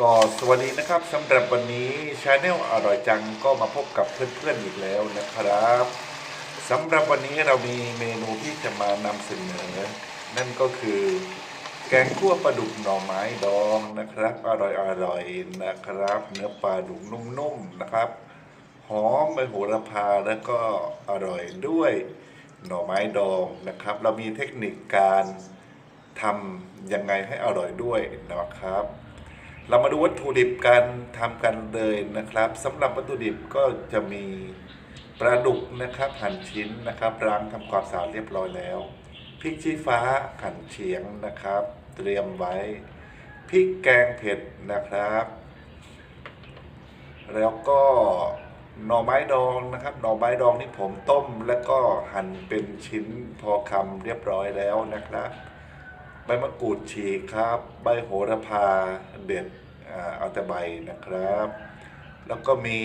ก็สวัสดีนะครับสำหรับวันนี้ชาแนลอร่อยจังก็มาพบกับเพื่อนๆอีกแล้วนะครับสำหรับวันนี้เรามีเมนูที่จะมานำเสนอ นั่นก็คือ แกงคั่วปลาดุกหน่อไม้ดองนะครับ อร่อยๆนะครับ เนื้อปลาดุกนุ่มๆนะครับหอมใบโหระพาแล้วก็อร่อยด้วยหน่อไม้ดองนะครับ เรามีเทคนิคการทำยังไงให้อร่อยด้วยนะครับ เรามาดูวัตถุดิบการทำกันเลยนะครับสำหรับวัตถุดิบก็จะมีปลาดุกนะครับหั่นชิ้นนะครับล้างทำความสะอาดเรียบร้อยแล้วพริกชี้ฟ้าหั่นเฉียงนะครับ เตรียมไว้พริกแกงเผ็ดนะครับ แล้วก็หน่อไม้ดองนะครับหน่อไม้ดองนี่ผมต้มแล้วก็หั่นเป็นชิ้นพอคำเรียบร้อยแล้วนะครับ ใบมะกรูดฉีกครับ ใบโหระพาเด็ดเอาแต่ใบนะครับ แล้วก็มี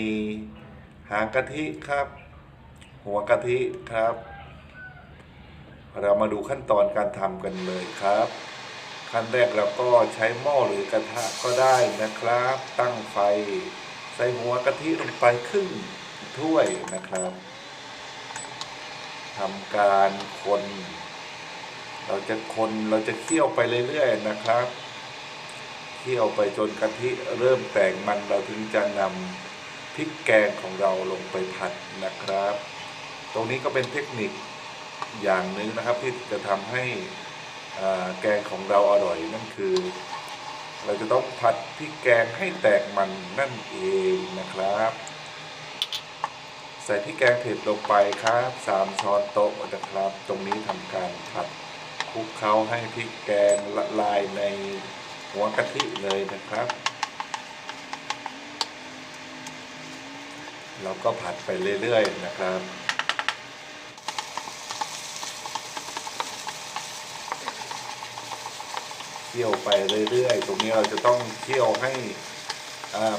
หางกะทิครับ หัวกะทิครับ เรามาดูขั้นตอนการทำกันเลยครับ ขั้นแรกเราก็ใช้หม้อหรือกระทะก็ได้นะครับ ตั้งไฟ ใส่หัวกะทิลงไปครึ่งถ้วยนะครับทำการคน เราจะคนเราจะเคี่ยวไปเรื่อยๆนะครับ เคี่ยวไปจนกะทิเริ่มแตกมันเราถึงจะนำพริกแกงของเราลงไปผัดนะครับ ตรงนี้ก็เป็นเทคนิคอย่างหนึ่งนะครับที่จะทำให้แกงของเราอร่อยนั่นคือ เราจะต้องผัดพริกแกงให้แตกมันนั่นเองนะครับ ใส่พริกแกงเผ็ดลงไปครับสามช้อนโต๊ะนะครับ ตรงนี้ทำการผัด ลุกเคล้าให้พริกแกงละลายในหัวกะทิเลยนะครับ เราก็ผัดไปเรื่อยๆนะครับเคี่ยวไปเรื่อยๆ ตรงนี้เราจะต้องเคี่ยวให้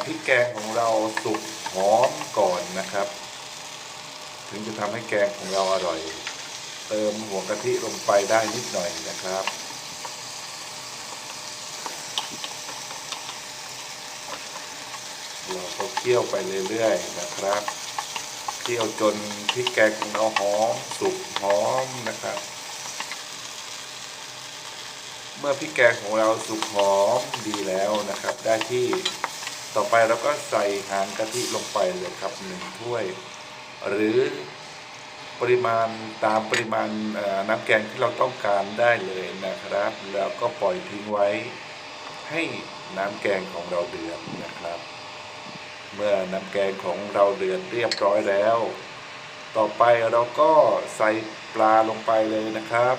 พริกแกงของเราสุกหอมก่อนนะครับ ถึงจะทำให้แกงของเราอร่อย เติมหัวกะทิลงไปได้นิดหน่อยนะครับ เราก็เคี่ยวไปเรื่อยๆนะครับเคี่ยวจนพริกแกงของเราหอมสุกหอมนะครับ เมื่อพริกแกงของเราสุกหอมดีแล้วนะครับ ได้ที่ต่อไปเราก็ใส่หางกะทิลงไปเลยครับหนึ่งถ้วย หรือ ปริมาณตามปริมาณน้ำแกงที่เราต้องการได้เลยนะครับ แล้วก็ปล่อยทิ้งไว้ให้น้ำแกงของเราเดือดนะครับ เมื่อน้ำแกงของเราเดือดเรียบร้อยแล้ว ต่อไปเราก็ใส่ปลาลงไปเลยนะครับ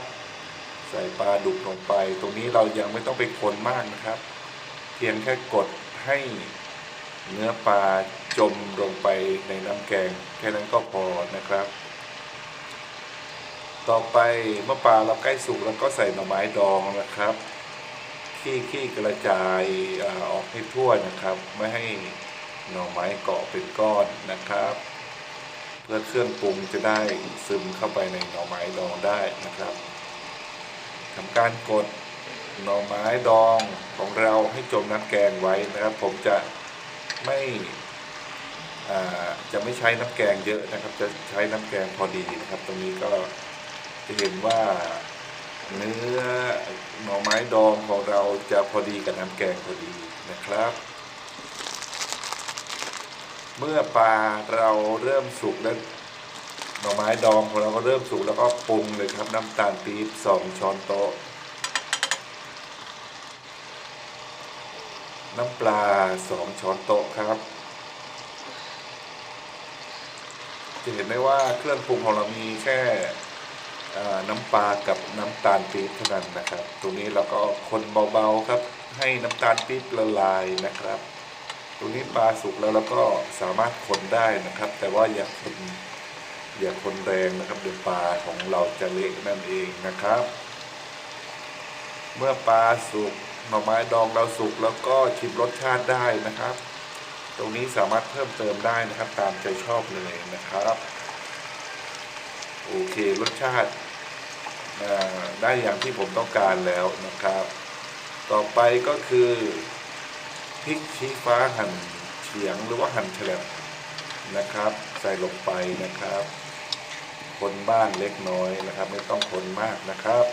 ใส่ปลาดุกลงไป ตรงนี้เรายังไม่ต้องไปคนมากนะครับ เพียงแค่กดให้เนื้อปลาจมลงไปในน้ำแกง แค่นั้นก็พอนะครับ ต่อไปเมื่อปลาเราใกล้สุกเราก็ใส่หน่อไม้ดองนะครับขี้ขี้กระจายออกให้ทั่วนะครับ ไม่ให้หน่อไม้เกาะเป็นก้อนนะครับ เพื่อเครื่องปรุงจะได้ซึมเข้าไปในหน่อไม้ดองได้นะครับทำการกดหน่อไม้ดองของเราให้จมน้ำแกงไว้นะครับ ผมจะไม่จะไม่ใช้น้ำแกงเยอะนะครับ จะใช้น้ำแกงพอดีนะครับ ตรงนี้ก็ จะเห็นว่าเนื้อหน่อไม้ดองของเราจะพอดีกับน้ำแกงพอดีนะครับ เมื่อปลาเราเริ่มสุกแล้วหน่อไม้ดองของเราก็เริ่มสุกแล้วก็ปรุงเลยครับน้ำตาลปี๊บสองช้อนโต๊ะ น้ำปลาสองช้อนโต๊ะครับ จะเห็นได้ว่าเครื่องปรุงของเรามีแค่ น้ำปลากับน้ำตาลปี๊บเท่านั้นนะครับ ตรงนี้เราก็คนเบาๆครับ ให้น้ำตาลปี๊บละลายนะครับ ตรงนี้ปลาสุกแล้วเราก็สามารถคนได้นะครับ แต่ว่าอย่าคนอย่าคนแรงนะครับเดี๋ยวปลาของเราจะเละนั่นเองนะครับ เมื่อปลาสุกหน่อไม้ดองเราสุกแล้วก็ชิมรสชาติได้นะครับ ตรงนี้สามารถเพิ่มเติมได้นะครับ ตามใจชอบเลยนะครับ โอเครสชาติได้อย่างที่ผมต้องการแล้วนะครับ ต่อไปก็คือพริกชี้ฟ้าหั่นเฉียงหรือว่าหั่นแฉลบนะครับ ใส่ลงไปนะครับ คนบ้างเล็กน้อยนะครับ ไม่ต้องคนมากนะครับ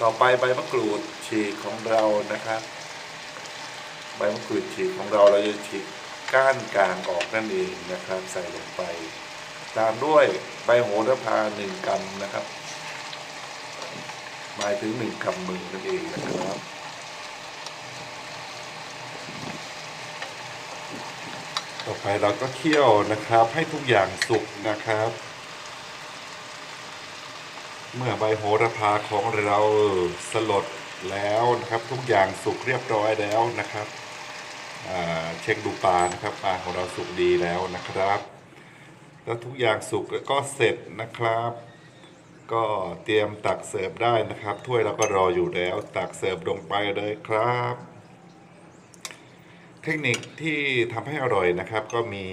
ต่อไปใบมะกรูดฉีกของเรานะครับ ใบมะกรูดฉีกของเราเราจะฉีกก้านกลางออกนั่นเองนะครับ ใส่ลงไป ตามด้วยใบโหระพาหนึ่งกำนะครับ หมายถึงหนึ่งกำมือนั่นเองนะครับต่อไปเราก็เคี่ยวนะครับ ให้ทุกอย่างสุกนะครับ เมื่อใบโหระพาของเราสลดแล้วนะครับ ทุกอย่างสุกเรียบร้อยแล้วนะครับเช็คดูปลานะครับปลาของเราสุกดีแล้วนะครับ แล้วทุกอย่างสุกก็เสร็จนะครับ ก็เตรียมตักเสิร์ฟได้นะครับ ถ้วยเราก็รออยู่แล้ว ตักเสิร์ฟลงไปเลยครับ เทคนิคที่ทำให้อร่อยนะครับ ก็มี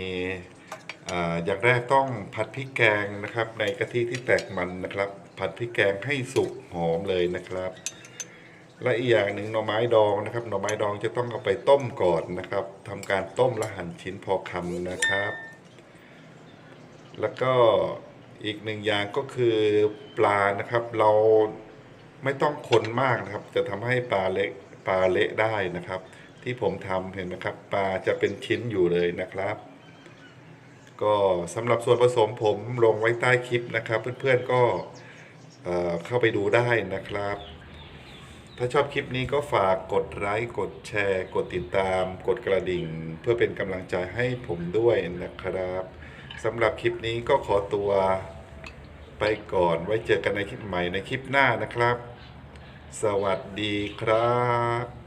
ออย่างแรกต้องผัดพริกแกงนะครับ ในกะทิที่แตกมันนะครับ ผัดพริกแกงให้สุกหอมเลยนะครับ และอีกอย่างหนึ่งหน่อไม้ดองนะครับ หน่อไม้ดองจะต้องเอาไปต้มก่อนนะครับทำการต้มและหั่นชิ้นพอคำนะครับ แล้วก็อีกหนึ่งอย่างก็คือปลานะครับเราไม่ต้องคนมากนะครับ จะทำให้ปลาเล็กปลาเละได้นะครับ ที่ผมทำเห็นไหมครับ ปลาจะเป็นชิ้นอยู่เลยนะครับ ก็สำหรับส่วนผสมผมลงไว้ใต้คลิปนะครับ เพื่อนๆก็เอ่อเข้าไปดูได้นะครับ ถ้าชอบคลิปนี้ก็ฝากกดไลค์กดแชร์ กดติดตาม กดกระดิ่ง เพื่อเป็นกำลังใจให้ผมด้วยนะครับ สำหรับคลิปนี้ก็ขอตัวไปก่อนไว้เจอกันในคลิปใหม่ในคลิปหน้านะครับ สวัสดีครับ